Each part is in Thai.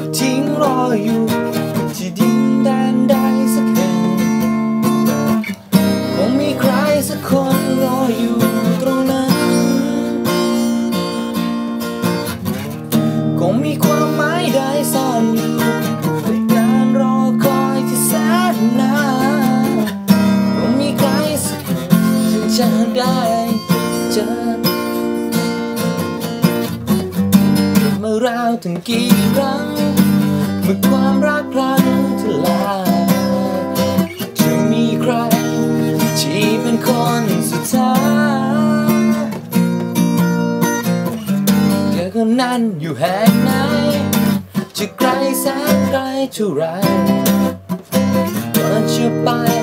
กทิ้งรออยู่ ที่ดินแดนใดสักแห่งคงมีใครสักคนรออยู่ตรงนั้นคงมีความหมายใดซ่อนอยู่ในการรอคอยที่แสนนานคงมีใครสักคนที่จะได้เจอเมื่อราวถึงกี่ครั้ง เมื่อความรักพลันทลายจะมีใครที่เป็นคนสุดท้ายเธอคนนั้นอยู่แห่งไหนจะไกลแสนไกลเท่าไรก็จะไป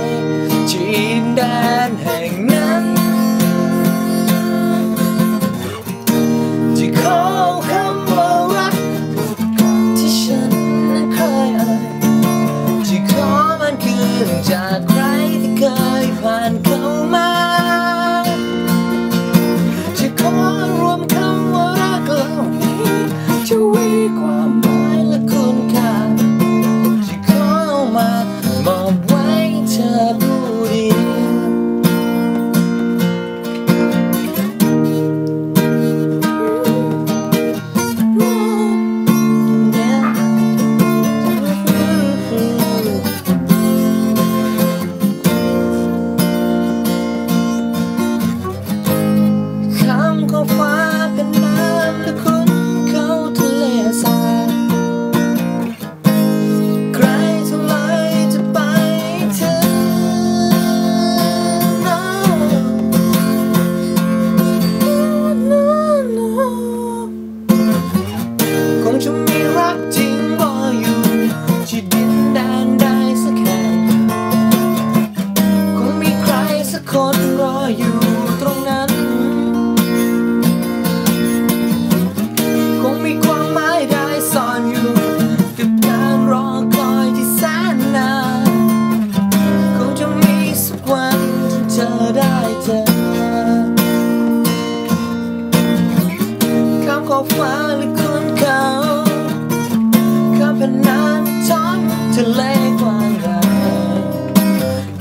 คนรออยู่ตรงนั้น คงมีความหมายได้ซ่อนอยู่ กับการรอคอยที่แสนนานคงจะมีสักวันเธอได้เจอข้ามขอบฟ้าหรือคุณเขาข้ามแผ่นน้ำท้องทะเลกว้างใหญ่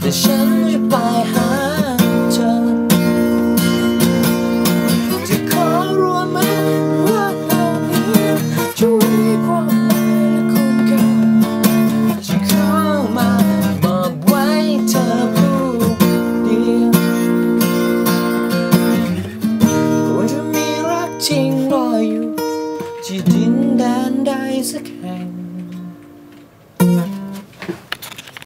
แต่ฉันจะไปหา ที่ดินแดนใดสักแห่ง